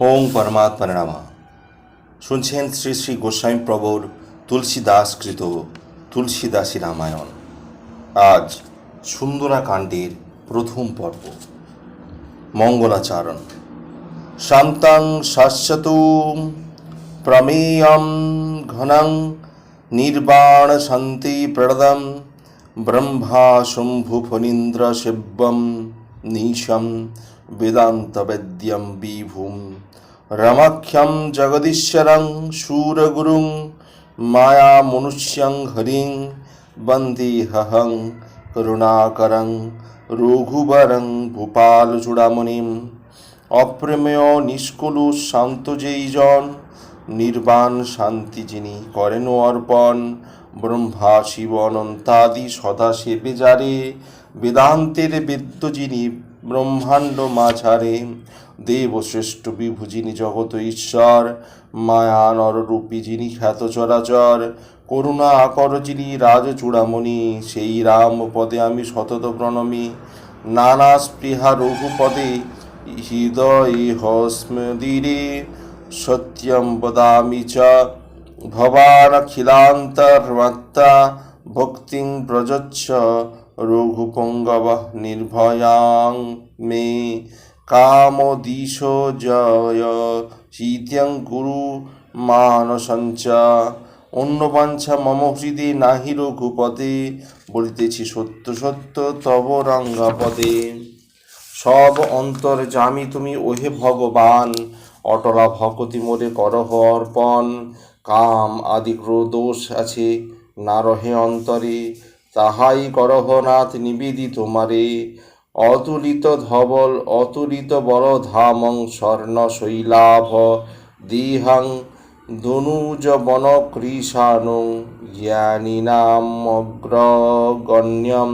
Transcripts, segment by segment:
ওং পরমাত্মা নামা। শুনছেন শ্রী শ্রী গোস্বামী প্রভুর তুলসীদাসকৃত তুলসীদাসী রামায়ণ। আজ সুন্দরাকাণ্ডের প্রথম পর্ব। মঙ্গলাচারণ। শান্তাং শাশ্বত প্রমেয়ম ঘনং নির্বাণ শান্তি প্রদম ব্রহ্মা শম্ভু ফণীন্দ্র সেব্যম নিশম বেদান্তবেদ্যম বিভুম। রমাখ্যম জগদীশ্বরং শূরগুরুং মায়া মনুষ্যং হরিং বন্দে হহং করুণাকরং রঘুবরং ভূপাল চূড়ামণিম অপ্রেমেয় নিষ্কুল শান্ত যেইজন নির্বাণ শান্তি যিনি করেন অর্পণ, ব্রহ্মা, শিব, অনন্তাদি সদা সেবে যারে, বেদান্তের বেদ্য যিনি ব্রহ্মাণ্ড মাঝারে। দেব শ্রেষ্ঠ বিভু জগত ঈশ্বর মায়া নররূপী যিনি খ্যাত চরাচর, করুণা আকর যিনি রাজ চূড়ামণি সেই রাম পদে আমি সতত প্রণমী। নানা স্পৃহা রঘুপদে হৃদয়ে হস্মদিরে সত্যম বদামি চ। ভবানখিলান্তর্মত্তা ভক্তিং প্রযচ্ছ রঘুপঙ্গব নির্ভয়াং মে। কামদিশ জয় শীত্যং গুরু মানসঞ্চ অন্য বাঞ্ছা মম হৃদে নাহি রঘুপদে বলিতেছি সত্য সত্য তব রঙ্গাপদে। সব অন্তর জামি তুমি ওহে ভগবান, অটলা ভকতি মোরে করহ অর্পণ। কাম আদি দোষ আছে না রহে অন্তরে, তাহাই করহ নাথ নিবেদি তোমারে অতুলিত ধবল, অতুলিত বড় ধামং স্বর্ণ শৈলাভ, দিহাং ধনুজ বন কৃষাণু জ্ঞানীনাম অগ্রগণ্যম।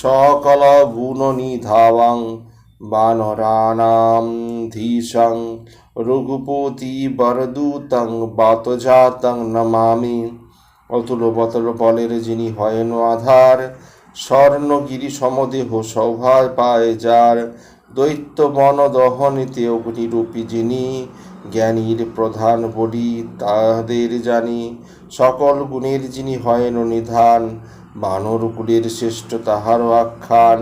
সকল গুণ নিধাবাং বানরানাম ধীশং। রঘুপতি বরদূতং বাতজাতং নমামি। অতুল বতল বলের যিনি হয়েন আধার স্বর্ণগিরি সমদেহ সভায় পায় যার দৈত্য বন দহনীতে অগ্নিরূপী যিনি জ্ঞানীর প্রধান বলি, তাহাদের জানি। সকল গুণের যিনি হয়েন নিধান, বানর কুলের শ্রেষ্ঠ তাহারও আখ্যান।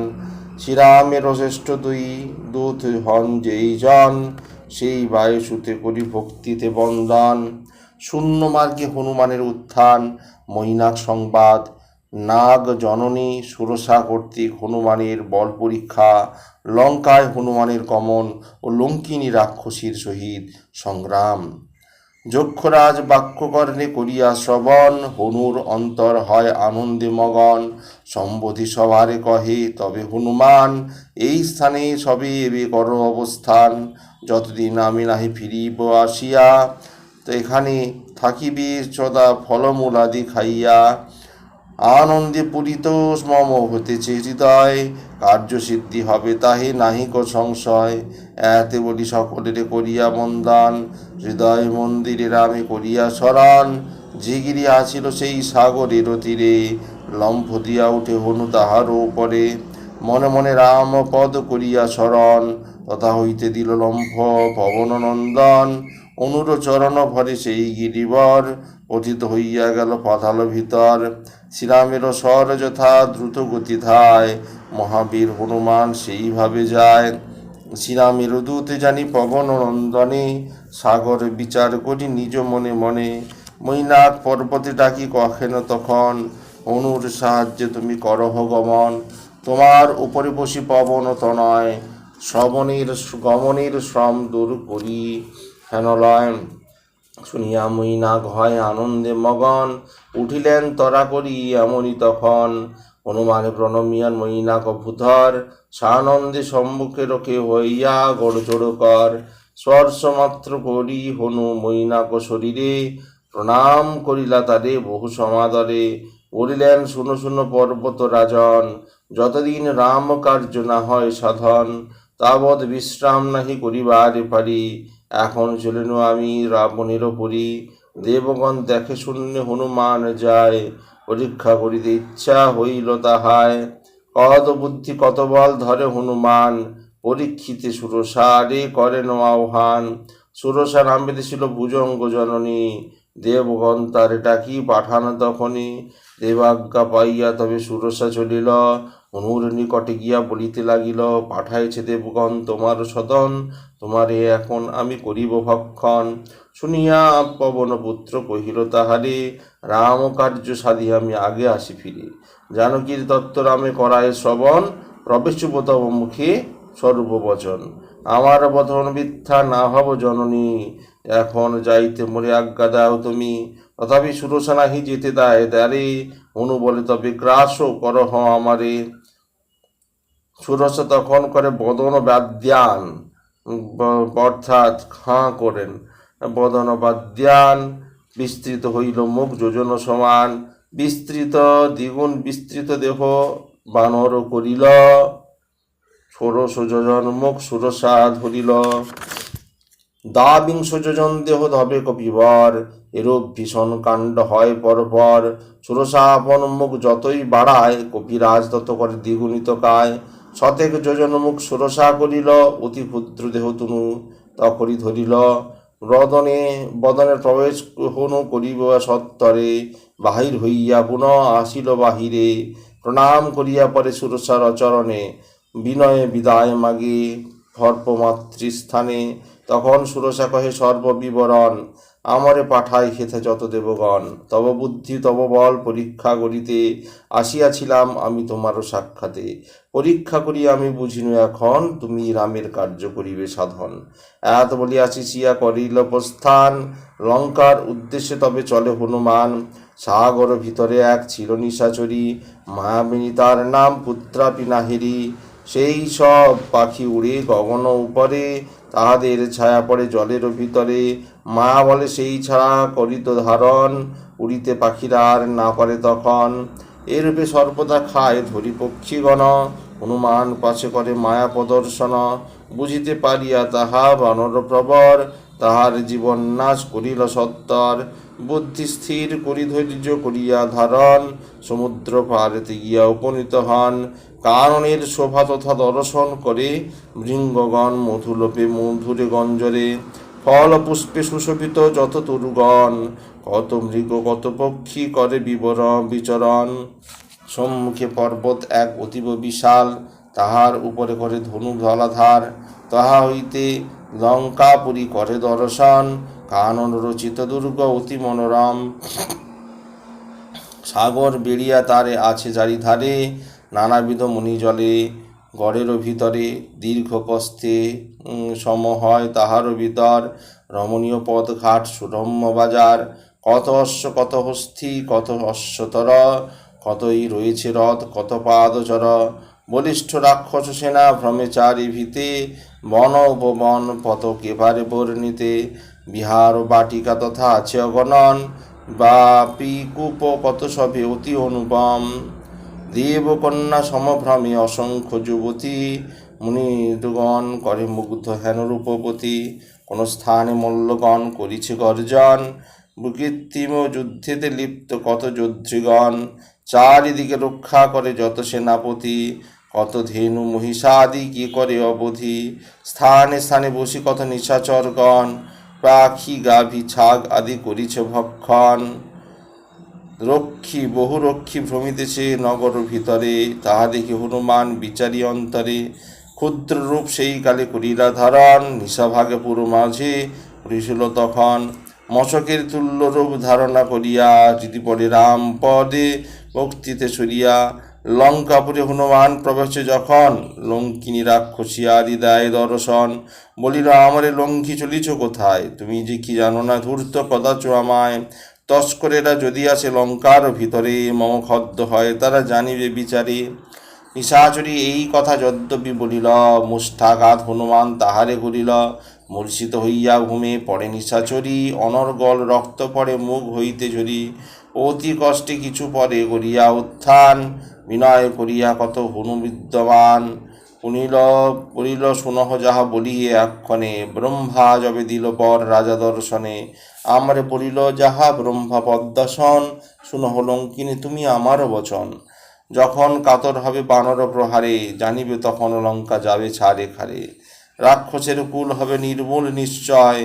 শ্রীরামের শ্রেষ্ঠ দুই দূত হন যেই জন, সেই বায়ুসুতে করি ভক্তিতে বন্দন। শূন্য মার্গে হনুমানের উত্থান, মৈনাক সংবাদ নাগ জননী সুরসা কর্তৃক হনুমানের বল পরীক্ষা, লঙ্কায় হনুমানের গমন ও লঙ্কিনী রাক্ষসীর সহিত সংগ্রাম। যক্ষরাজ বাক্যকর্ণে করিয়া শ্রবণ, হনুর অন্তর হয় আনন্দে মগন। সম্বোধি সভারে কহে, তবে হনুমান, এই স্থানে সবে এবে কর অবস্থান। যতদিন আমি নাহি ফিরিব আসিয়া, তো এখানে থাকিবে সদা ফলমূল আদি খাইয়া। আনন্দে পূরিত মম হতেছে হৃদয় কার্যসিদ্ধি হবে তাহে নাহিক সংশয়। এতে বলি সকলের করিয়া মন্দান হৃদয় মন্দিরে রামে করিয়া শরণ জিগিরি আসিল সেই সাগরের তীরে, লম্ফ দিয়া উঠে হনু তাহার উপরে। মনে মনে রাম পদ করিয়া শরণ তথা হইতে দিল লম্ফ পবন নন্দন। অনুর চরণ ভরে সেই গিরিবর পতিত হইয়া গেল পাতাল ভিতর। শ্রীরামের স্বর যথা দ্রুত গতি ধায়, মহাবীর হনুমান সেইভাবে যায়। শ্রীরামের দূতে জানি পবন নন্দনে, সাগর বিচার করি নিজ মনে মনে। মৈনাক পর্বতে ডাকি কখেন তখন, অনুর সাহায্যে তুমি করহ গমন তোমার উপরে বসি পবন তনয়, শ্রবণের, গমনের শ্রম দূর করি। হেনলয় শুনিয়া মৈনাক হয় আনন্দে মগন, উঠিলেন তরা করি এমনই তখন। হনুমান প্রণমিয়ান মৈনাক ভূধর, সানন্দে সম্মুখে রোখে হইয়া গড়চড় কর। স্পর্শ মাত্র করি হনু মৈনাক শরীরে, প্রণাম করিলা তারে বহু সমাদরে। বলিলেন, শুনো শুনো পর্বত রাজন, যতদিন রাম কার্য না হয় সাধন, তাবৎ বিশ্রাম নাহি করিবারে পারি। এখন চলিনু আমি রাবণের পুরী দেবগণ দেখে শূন্য হনুমান যায়, পরীক্ষা করিতে ইচ্ছা হইল তাহায় কত বুদ্ধি, কত বল ধরে হনুমান, পরীক্ষিতে সুরসা রে করেন আহ্বান। সুরসা নাম বেঁধেছিল ভুজঙ্গ জননী। দেবগণ তারে ডাকি পাঠান তখনই? দেবাজ্ঞা পাইয়া তবে সুরসা চলিল। অনুর নিকটে গিয়া বলিতে লাগিল, পাঠাইছে দেবগণ তোমার সদন, তোমারে এখন আমি করিব ভক্ষণ। শুনিয়া পবন পুত্র কহিল, তাহারে রাম কার্য সাধি আমি আগে আসি ফিরে। জানকীর দত্ত রামে করায় শ্রবণ প্রবেশ তব মুখে সর্ববচন। আমার বচন মিথ্যা না হব জননী, এখন যাইতে মরে আজ্ঞা দাও তুমি। তথাপি সুরসা নাহি যেতে দেয় অনু বলে তবে গ্রাস করহ আমারে। সুরসা তখন করে বদন বাদ্যান অর্থাৎ খাঁ করেন। বদন বাদ্যান, বিস্তৃত হইল মুখ যোজন সমান, বিস্তৃত দ্বিগুণ বিস্তৃত দেহ বানর করিল। ষোড়শ যোজন মুখ সুরসা ধরিল। দ্বাবিংশ যোজন দেহ ধবে কপিবর, এরূপ ভীষণ কাণ্ড হয় পরপর। সুরসা আপন মুখ যতই বাড়ায়, কপিরাজ তত করে দ্বিগুণিত কায়। শতেক যোজন মুখ সুরসা করিল, অতি ক্ষুদ্র দেহ তুনু তখনই ধরিল। রদনে বদনে প্রবেশ হনু করিব সত্তরে, বাহির হইয়া পুনঃ আসিল বাহিরে। প্রণাম করিয়া পরে সুরসার চরণে বিনয়ে বিদায় মাগে সর্বমাতৃস্থানে তখন সুরসা কহে, সর্ববিবরণ আমারে পাঠাই খেতে যত দেবগণ। তব বুদ্ধি, তব বল পরীক্ষা করিতে আসিয়াছিলাম আমি তোমারও সাক্ষাতে। পরীক্ষা করি আমি বুঝিনু এখন তুমি রামের কার্য করিবে সাধন। এত বলিয়া চিচিয়া করিল প্রস্থান। লঙ্কার উদ্দেশ্যে তবে চলে হনুমান। সাগর ভিতরে এক ছিল নিশাচরী মায়াবিনী তার নাম পুত্রা পিনাহেরি সেই সব পাখি উড়ে গগন উপরে, তাহাদের ছায়া পড়ে জলের ভিতরে। মা বলে সেই ছাড়া করিত ধারণ, উড়িতে পাখিরা আর না পারে তখন। এরূপে সর্বদা খায় ধরি পক্ষীগণ, হনুমান পাশে করে মায়া প্রদর্শন। বুঝিতে পারিয়া তাহা বানর প্রবর, তাহার জীবন নাশ করিল সত্তর। বুদ্ধি স্থির করি ধৈর্য করিয়া ধারণ, সমুদ্র পারেতে গিয়া উপনীত হন। কারণের শোভা তথা দর্শন করে ভৃঙ্গগণ মধুলোপে মধুরে গঞ্জরে। ফল পুষ্পে সুশোভিত যত তরুগণ, কত মৃগ, কত পক্ষী করে বিবরণ, বিচরণ। সম্মুখে পর্বত এক অতীব বিশাল, তাহার উপরে করে ধনু ধলাধার। তাহা হইতে লঙ্কাপুরী করে দর্শন, কানন রচিত দুর্গ অতি মনোরম। সাগর বেড়িয়া তারে আছে জারি ধারে নানাবিধ মণি জলে গড়েরও ভিতরে দীর্ঘ উম, সম হয় তাহারও ভিতর। রমণীয় পথ ঘাট সুরম্য বাজার। কত অশ্ব কত হস্থি কত অশ্বতর কতই রয়েছে রথ কত পাদচর। বলিষ্ঠ রাক্ষস সেনা ভ্রমে চারি ভীতে বন উপবন পতকে পারে বর্ণিতে। বিহার ও বাটিকা তথা আছে অগণন। বাপি কূপ কত সবে অতি অনুপম। দেবকন্যা সমভ্রমে অসংখ্য যুবতী মুনিগণ করে মুগ্ধ হেন রূপবতী। কোন স্থানে মল্লগণ করিছে গর্জন কৃত্রিম যুদ্ধেতে লিপ্ত কত যোদ্ধৃগণ। চারিদিকে রক্ষা করে যত সেনাপতি, কত ধেনু মহিষাদি কি করে অবধি। স্থানে স্থানে বসি কত নিশাচরগণ, পাখি, গাভী, ছাগ আদি করিছে ভক্ষণ। রক্ষী, বহু রক্ষী ভ্রমিতেছে নগর ভিতরে। তাহা দেখি হনুমান বিচারি অন্তরে ক্ষুদ্র রূপ সেই কালে করিলা ধারণ নিশাভাগে পুরো মাঝে করিছিল তখন। মশকের তুল্য রূপ ধারণা করিয়া, যদি পড়ে রাম পদে ভক্তিতে সরিয়া লঙ্কাপুরে হনুমান প্রবেশে যখন লঙ্কিনী রাক্ষসী আদি দেয় দর্শন, বলিল, আমারে লঙ্কি চলিছ কোথায়? তুমি যে কি জানো না ধূর্ত কদাচ আমায় তস্করেরা যদি আসে লঙ্কার ভিতরে মম খদ্দ হয়, তারা জানিবে, বিচারে, নিশাচরী এই কথা যদ্যপি বলিল, মুষ্ঠাঘাত হনুমান তাহারে করিল মূর্ছিত হইয়া ঘুমে পড়ে নিশাচরী, অনর্গল রক্ত পড়ে মুখ হইতে ঝরি, অতি কষ্টে কিছু পরে করিয়া উত্থান, বিনয় করিয়া কত হনু বিদ্যমান পুনিল পুনিল সুনহ যাহা বলিয়ে এক্ষণে, ব্রহ্মা যবে দিল পর রাজা দর্শনে আমরে বলিল যাহা ব্রহ্মা পদ্মাসন শুনহ লঙ্কিনী তুমি আমারও বচন। যখন কাতর হবে বানর প্রহারে, জানিবে তখন লঙ্কা যাবে ছাড়ে খারে। রাক্ষসের কুল হবে নির্মূল নিশ্চয়,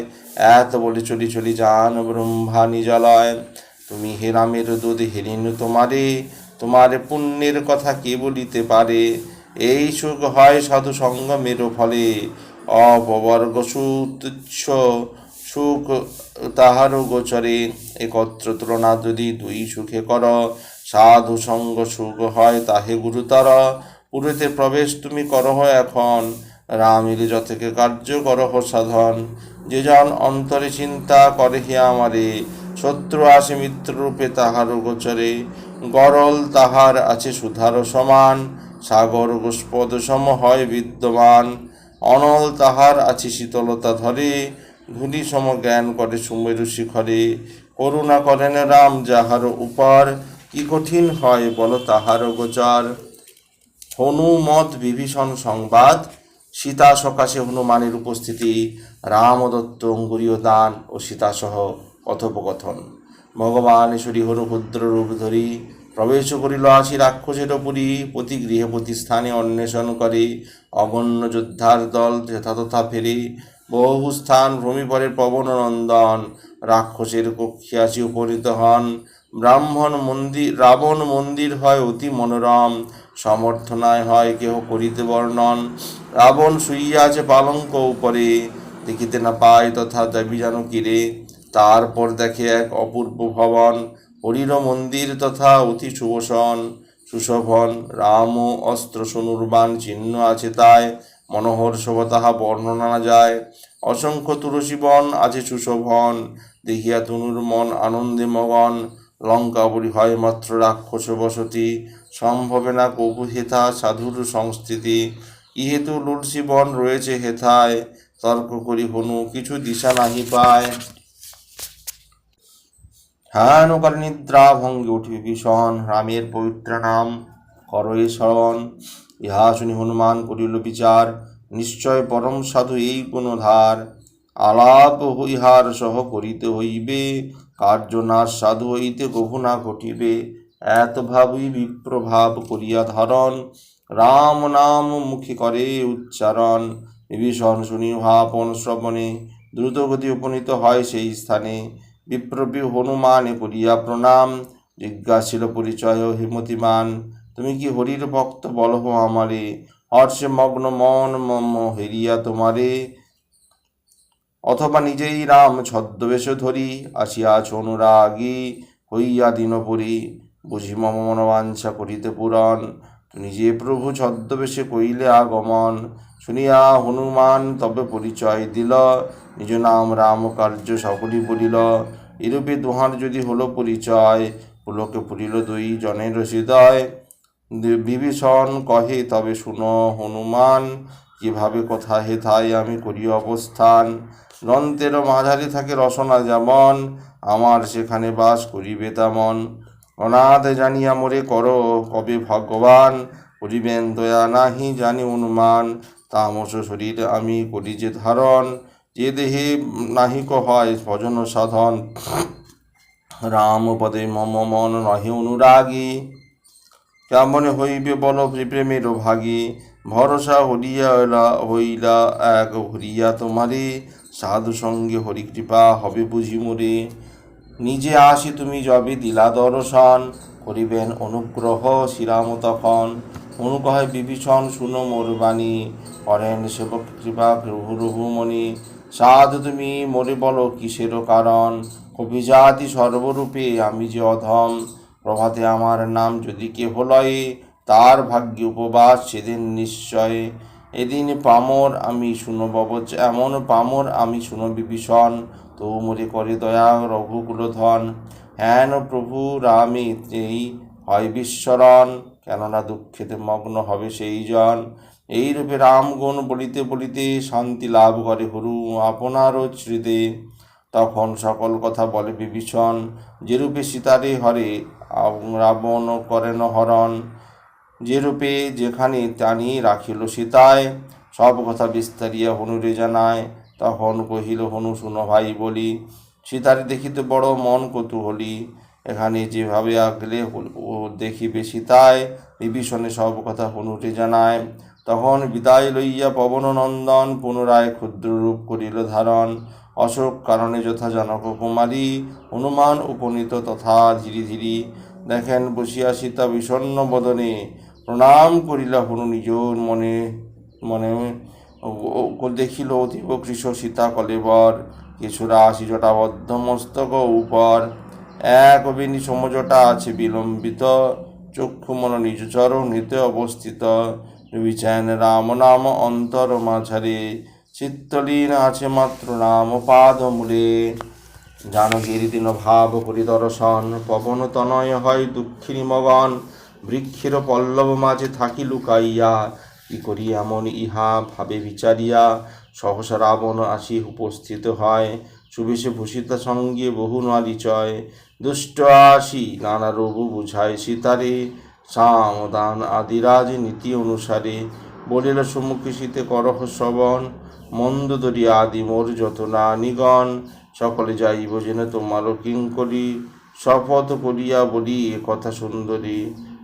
এত বলে চলি চলি যান ব্রহ্মা নিজালয়। তুমি হেরামের দুধ হেরিন তোমারে, তোমার পুণ্যের কথা কে বলিতে পারে? এই সুখ হয় সাধু সঙ্গমের ফলে। অপবর্গ সুতুচ্ছ সুখ, তাহারও গোচরে একত্র তুলনা যদি দুই সুখে কর, সাধু সঙ্গ সুখ হয় তাহে গুরুতর। পুরীতে প্রবেশ তুমি করহ এখন, রামের যথেকে কার্য করহ সাধন। যে জন অন্তরে চিন্তা করে হে আমারে, শত্রু আসে মিত্ররূপে তাহার গোচরে। গরল তাহার আছে সুধার সমান, সাগর গোস্পদ সম হয় বিদ্যমান। অনল তাহার আছে শীতলতা ধরে ধূলি সম জ্ঞান করে সুমেরু শিখরে করুণা করেন রাম যাহার উপর। কি কঠিন হয় বল তাহার গোচর। হনুমত বিভীষণ সংবাদ, সীতা সকাশে হনুমানের উপস্থিতি রামদত্ত অঙ্গুরীয় দান ও সীতাসহ কথোপকথন। ভগবান ঈশ্বরী হরভদ্র রূপ ধরি, প্রবেশ করিল আসি রাক্ষসের পুরী, প্রতি গৃহে স্থানে অন্বেষণ করে, অগণ্য যোদ্ধার দল যথা তথা ফেরে বহু স্থান ভূমি পরে পবন নন্দন রাক্ষসের কক্ষে আসি উপনীত হন। ব্রাহ্মণ মন্দির, রাবণ মন্দির হয় অতি মনোরম, সমর্থনায় হয় কেহ করিতে বর্ণন। রাবণ শুইয়া আছে পালঙ্ক উপরে, দেখিতে না পায় তথা দেবী যেন কিরে। তারপর দেখে এক অপূর্ব ভবন, হরির মন্দির তথা অতি সুবসন, সুশোভন, রাম ও অস্ত্র সনুর্বাণ চিহ্ন আছে তাই মনোহর শোভা বর্ণনা না যায়। অসংখ্য তুলসী বন আছে সুশোভন। দেখিয়া তনুর মন আনন্দে মগন। লঙ্কাবরী হয় মাত্র রাক্ষস বসতি। সম্ভবে না কবু হেথা সাধুর সংস্থিতি ইহেতু তুলসী বন রয়েছে হেথায়। তর্ক করি হনু, কিছু দিশা নাহি পায়। হ্যান কালে নিদ্রা ভঙ্গে উঠিবে ভীষণ। রামের পবিত্র নাম করয়ে স্মরণ ইহা শুনি হনুমান করিল বিচার, নিশ্চয় পরম সাধু এই কোন ধার আলাপ হইহার সহ করিতে হইবে কার্য না সাধু হইতে কভু না ঘটিবে। এত ভাবই বিপ্রভাব করিয়া ধারণ, রাম নাম মুখে করে উচ্চারণ। বিভীষণ শুনি ভাপন শ্রবণে, দ্রুতগতি উপনীত হয় সেই স্থানে। বিপ্রবি হনুমানে করিয়া প্রণাম, জিজ্ঞাসিল পরিচয় হিমতিমান। তুমি কি হরির ভক্ত? বলহ আমারে। হর্ষে মগ্ন মন মম হেরিয়া তোমারে। অথবা নিজেই রাম ছদ্মবেশ ধরি, আসিয়াছ অনুরাগী হইয়া দিনপুরী। বুঝি মম মনোবাঞ্ছা করিতে পুরন নিজে প্রভু ছদ্মবেশে কইলে আগমন। শুনিয়া হনুমান তবে পরিচয় দিল। নিজ নাম রাম কার্য সকলই বলিল। এরূপে দুহার যদি হলো পরিচয়, পুলকে পুরিল দুই জনের হৃদয়। বিভীষণ কহে, তবে শুনো হনুমান, কীভাবে কথা হেথায় আমি করি অবস্থান। গ্রন্থের মাঝারি থাকে রসনা যেমন, আমার সেখানে বাস করিবে তেমন। অনাথ জানিয়া মোরে করো, কবে ভগবান করিবেন দয়া নাহি জানি অনুমান। তামস শরীর আমি করি যে ধারণ, যে দেহে নাহিক হয় ভজন সাধন। রাম পদে মম মন নহে অনুরাগী। কেমন হইবে বল প্রেমের ভাগী, ভরসা হরিয়া হইলা এক হরিয়া তোমারে। সাধু সঙ্গে হরি কৃপা হবে বুঝি মোরে। নিজে আসি তুমি যবে দিলা দর্শন, করিবেন অনুগ্রহ শ্রীরাম তখন অনুগ্রহে বিভীষণ শুনো মোর বাণী, করেন সেবক কৃপা প্রভু রঘুমণি সাধু তুমি মোরে বলো কিসের কারণ? কবিজাতি সর্বরূপে আমি যে অধম। প্রভাতে আমার নাম যদি কেহ লয়ে, তার ভাগ্যে উপবাস সেদিন নিশ্চয়। এদিন পামর আমি শুনো ববচ এমন পামর আমি শুনো বিভীষণ। তো মোরে করে দয়া রঘুকুলধন হেন প্রভু, রামে এই হয় বিশ্বরণ কেননা দুঃখেতে মগ্ন হবে সেই জন এই রূপে রামগুণ বলিতে বলিতে শান্তি লাভ করে হরু আপনারও স্মৃতি তখন সকল কথা বলে বিভীষণ। যেরূপে সীতারে হরে রাবণ করেন হরণ। যেরূপে যেখানে টানি রাখিল সীতায়, সব কথা বিস্তারিয়া হনুরে জানায়। তখন কহিল, হনু, শুনো ভাই, বলি, সীতারে দেখিতে বড় মন কৌতূহলী। এখানে যেভাবে আগলে ও দেখি বেশি তাই বিভীষণে সব কথা হনুটে জানায়। তখন বিদায় লইয়া পবন নন্দন পুনরায় ক্ষুদ্র রূপ করিল ধারণ। অশোক কারণে যথা জনক কুমারী হনুমান উপনীত তথা ধীরে ধীরে দেখেন বসিয়া সীতা বিষণ্ণ বদনে, প্রণাম করিলা হনু নিজ মনে মনে দেখিল অতীব কৃষ সীতা কলেবর কিছুরা আসি জটাবদ্ধ মস্তক উপর। এক বেনি সমজটা আছে বিলম্বিত, চক্ষু মন নিজ চরণিতে অবস্থিত। বিচায়ন রাম নাম অন্তর মাঝারে চিত্তলীন আছে মাত্র নাম পাদ মূলে জানকীর দিন ভাব পরিদর্শন, পবন তনয় হয় দুঃখিনী মগন, বৃক্ষের পল্লব মাঝে থাকি লুকাইয়া, কি করি এমন ইহা ভাবে বিচারিয়া, সহসা রাবণ আসি উপস্থিত হয়, সুবেশে ভূষিত সঙ্গে বহু নারিচয় দুষ্ট আসি, নানা রঘু বুঝায় সীতারে সাম দান আদিরাজ নীতি অনুসারে, বলিল সম্মুখে শীতে করহ শ্রবণ মন্দ দরিয়া আদি মোর যত না নিগণ, সকলে যাইব যেন তোমারও কিঙ্করি। শপথ করিয়া বলি এ কথা সুন্দরী,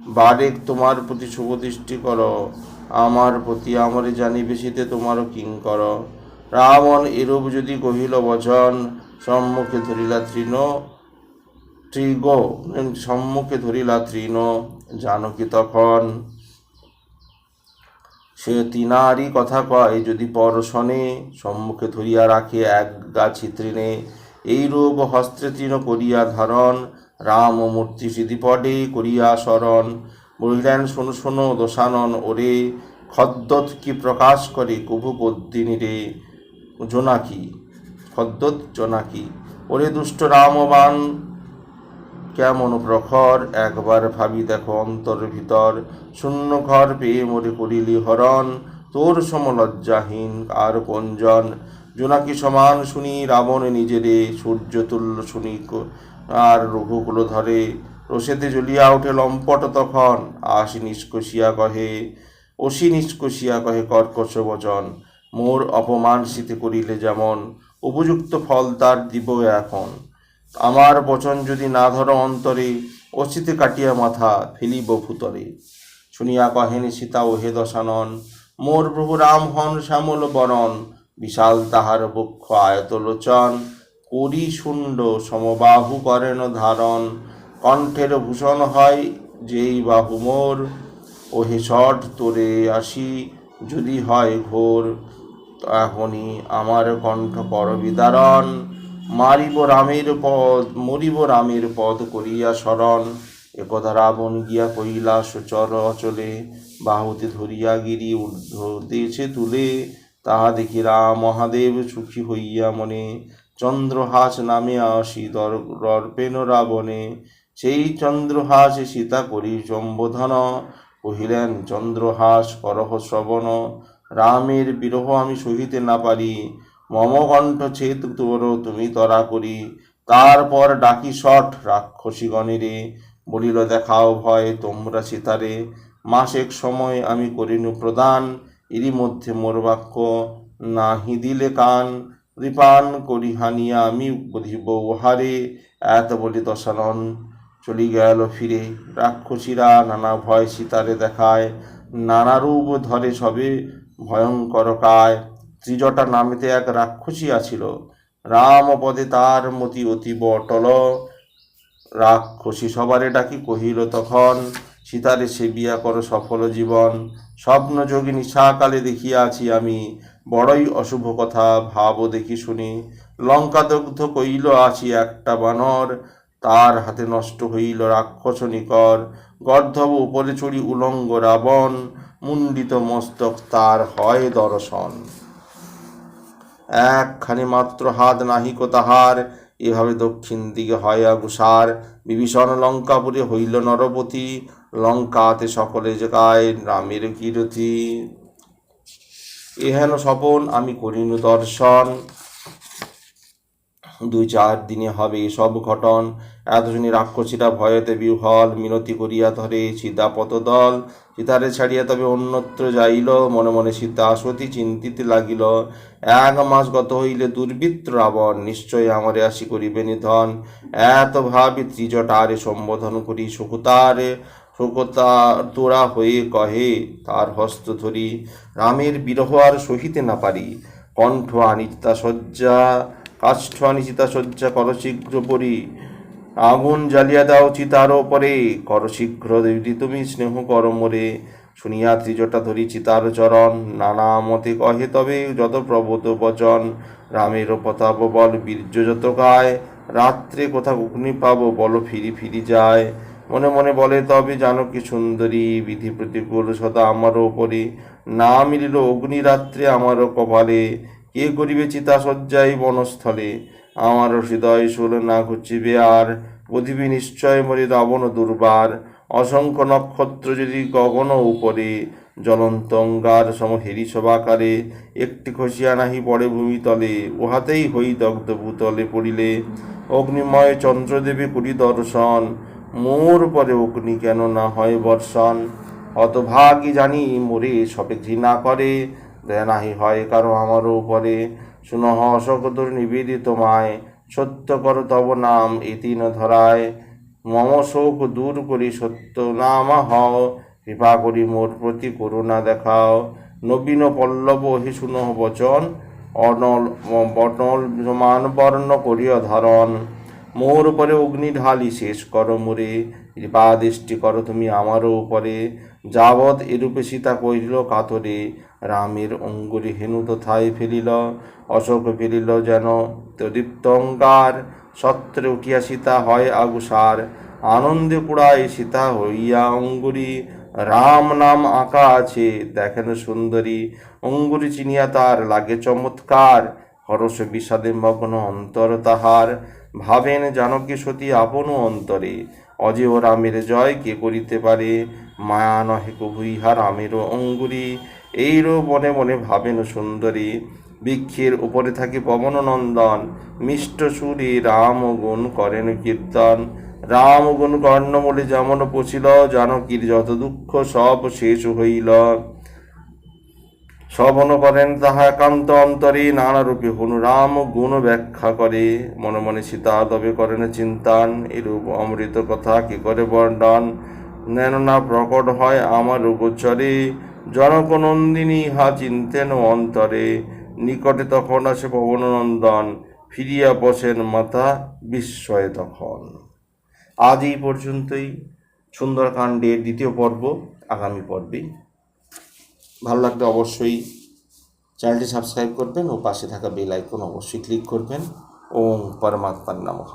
বারেক তোমার প্রতি শুভদৃষ্টি কর, আমার প্রতি আমারে জানিবে শীতে তোমারও কিং কর রাবণ এরূপ যদি কহিল, বচন, সম্মুখে ধরিলা তৃণ, তৃগ সম্মুখে ধরিলা তৃণ জানকী তখন? সে তিনারই কথা কয়, যদি পরশনে সম্মুখে ধরিয়া রাখে এক গাছি তৃণে এইরূপ হস্ত্রে তৃণ করিয়া ধারণ, রাম মূর্তি সিদ্ধিপদে করিয়া শরণ। বলিলেন, শোনো শোনো দোষানন ওরে খদ্দত কি প্রকাশ করে কভু পদ্মিনী রে? জোনাকি খদ্দত জোনাকি, ওরে দুষ্ট রামবান কেমন প্রখর? একবার ভাবি দেখো অন্তর ভিতর। শূন্য ঘর পেয়ে মরে করিলি হরণ। তোর সমলজ্জাহীন আর কোনজন জোনাকি সমান শুনি রাবণ নিজেরে, সূর্য তুল্য শুনি আর রঘুকুল ধরে। রসেতে জ্বলিয়া ওঠে লম্পট তখন। আশি নিষ্কষিয়া কহে, অসি নিষ্কষিয়া কহে কর্কশ বচন। মোর অপমান শীতে করিলে যেমন, উপযুক্ত ফল তার দিব এখন। আমার বচন যদি না ধর অন্তরে, অচিতে কাটিয়া মাথা ফেলিব ভূতরে। শুনিয়া কহেন সীতা ও হে দশানন, মোর প্রভু রাম হন শ্যামল বরণ, বিশাল তাহার বক্ষ আয়ত লোচন করি শুণ্ড সমবাহু করেন ধারণ, কণ্ঠের ভূষণ হয় যেই বাহু মোর। ও হে শট তোরে আসি, যদি হয় ঘোর এখনই আমার কণ্ঠ কর বিদারণ মারিব রামের পদ, মরিব রামের পদ করিয়া শরণ। একথা রাবণ গিয়া কহিলা, সুচর অচলে বাহুতে ধরিয়া গিরি ঊর্ধ্ব দেশে তুলে। তাহা দেখি রাম মহাদেব সুখী হইয়া মনে, চন্দ্রহাস নামে আসি দর দর্পেন রাবণে। সেই চন্দ্রহাসে সীতা করি সম্বোধন কহিলেন, চন্দ্রহাস, করহ শ্রবণ। রামের বিরহ আমি সহিতে না পারি। মম কণ্ঠ ছেদ তোর, তুমি তরা করি। তারপর ডাকি শট রাক্ষসীগণেরে, বলিল, দেখাও ভয় তোমরা সীতারে। মাসেক সময় আমি করিনু প্রদান এরই মধ্যে মোর বাক্য নাহি দিলে কান। রিপান করি হানিয়া, আমি বুঝিব উহারে। এত বলি দশানন চলি গেল ফিরে। রাক্ষসীরা নানা ভয় সীতারে দেখায়, নানা রূপ ধরে সবে ভয়ঙ্কর কায়। ত্রিজটা নামেতে এক রাক্ষসী আছিল। রাম পদে তার মতি অতীব অটল। রাক্ষসী সবারে ডাকি কহিল, তখন সীতারে সেবিয়া কর সফল জীবন। স্বপ্ন যোগী নিশাকালে দেখিয়াছি আমি। বড়ই অশুভ কথা, ভাব দেখি শুনি। লঙ্কা দগ্ধ কইল আছি একটা বানর। তার হাতে নষ্ট হইল রাক্ষস নিকর। গর্ধব উপরে চড়ি উলঙ্গ রাবণ। মুন্ডিত মস্তক তার হয় দর্শন। একখানি মাত্র হাত নাহিক তাহার। এভাবে দক্ষিণ দিকে হয় অগুসার। বিভীষণ লঙ্কাপুরে হইল নরপতি। লঙ্কাতে সকলে জগায় রামের কীরতি। এহেন স্বপন আমি করিনু দর্শন। দুই চার দিনে হবে এসব ঘটন। এতজনী রাক্ষসীরা ভয়েতে বিহ্বল মিনতি করিয়া ধরে সীতা পতদল সীতারে ছাড়িয়া তবে অন্যত্র যাইল, মনে মনে সীতা সতী চিন্তিতে লাগিল। এক মাস গত হইলে দুর্বৃত্ত রাবণ, নিশ্চয় আমারে আসি করিবে নিধন। এত ভাবি ত্রিজটারে সম্বোধন করি সুকুতারে শোকতা তোরা হয়ে কহে তার হস্ত ধরি। রামের বিরহ আর সহিতে না পারি। কণ্ঠ আনিতা শয্যা কাষ্ঠ আনিচিতা শয্যা কর শীঘ্র আগুন জ্বালিয়া দাও চিতার ওপরে। কর শীঘ্র দেবী, তুমি স্নেহ কর মোরে। শুনিয়া ত্রিজটা ধরি চিতার চরণ। নানা মতে কহে তবে যত প্রবোধ বচন। রামের প্রতাপ বল বীর্য যত গায়। রাত্রে কোথা অগ্নি পাবো বল ফিরি ফিরি যায়। মনে মনে বলে তবে জানো কি সুন্দরী, বিধি প্রতিকূল সদা আমার ওপরে। না মিলিল অগ্নিরাত্রে আমারও কপালে। কে করিবে চিতা সজ্জাই বনস্থলে? আমার হৃদয় শূল না ঘুচিবে আর প্রতিবি নিশ্চয় মরি রাবণ দুর্বার। অসংখ্য নক্ষত্র যদি গগন উপরে জ্বলন্ত অঙ্গার সম হেরি সবাকারে, একটি খসিয়া নাহি পড়ে ভূমিতলে, উহাতেই হই দগ্ধ ভূতলে পড়িলে। অগ্নিময় চন্দ্রদেবী করি দর্শন, মোর পরে অগ্নি কেন না হয় বর্ষণ? হতভাগী জানি মোরে সবে ঘৃণা করে নাহি হয় কারও আমারও উপরে। শুনহ অশোকদুর নিবেদিত মায়, সত্য কর তব নাম এতিন ধরায়। মম শোক দূর করি সত্য নামা হও, কৃপা করি মোর প্রতি করুণা দেখাও। নবীন পল্লব হে শুনহ বচন, অনল বটল সমান বর্ণ করিয় ধারণ। মোর উপরে অগ্নি ঢালি শেষ কর মোরে, কৃপা দৃষ্টি করো তুমি আমারও উপরে। যাবৎ এরূপে সীতা কহিল, কাতরে রামের অঙ্গুরি হেনু তথায় ফেলিল অশোক ফেলিল যেন। তদীপ্ত অঙ্গার সত্রে উঠিয়া সীতা হয় আগুসার, আনন্দে পুড়ায় সীতা হইয়া অঙ্গুরি। রাম নাম আঁকা আছে, দেখেন সুন্দরী। অঙ্গুরি চিনিয়া তার লাগে চমৎকার হরস বিষাদে মগ্ন অন্তর তাহার। ভাবেন জানকী সতী আপন অন্তরে, অজেয় রামের জয় কে করিতে পারে? মায়া নহে কভুইহা রামেরও অঙ্গুরি। এইরও মনে মনে ভাবেন সুন্দরী। বৃক্ষের উপরে থাকি পবন নন্দন মিষ্ট সুরে রাম গুণ করেন কীর্তন। রাম গুণ কর্ণমূলে যেমন পছিল জানকীর যত দুঃখ সব শেষ হইল। শ্রবণ করেন তাহা একান্ত অন্তরে নানা রূপে হনুরাম গুণ ব্যাখ্যা করে। মনে মনে সীতা তবে করেন চিন্তান এরূপ অমৃত কথা কি করে বর্ণন? নেন না প্রকট হয় আমার গোচরে জনক নন্দিনী ইহা চিন্তেন অন্তরে নিকটে তখন আসে পবননন্দন ফিরিয়া বসেন মাতা বিস্ময়ে তখন। আজ এই পর্যন্তই। সুন্দরকাণ্ডের দ্বিতীয় পর্ব, আগামী পর্বে। ভালো লাগলে অবশ্যই চ্যানেলটি সাবস্ক্রাইব করবেন ও পাশে থাকা বেল আইকন অবশ্যই ক্লিক করবেন। ওম পরমাত্মার নমঃ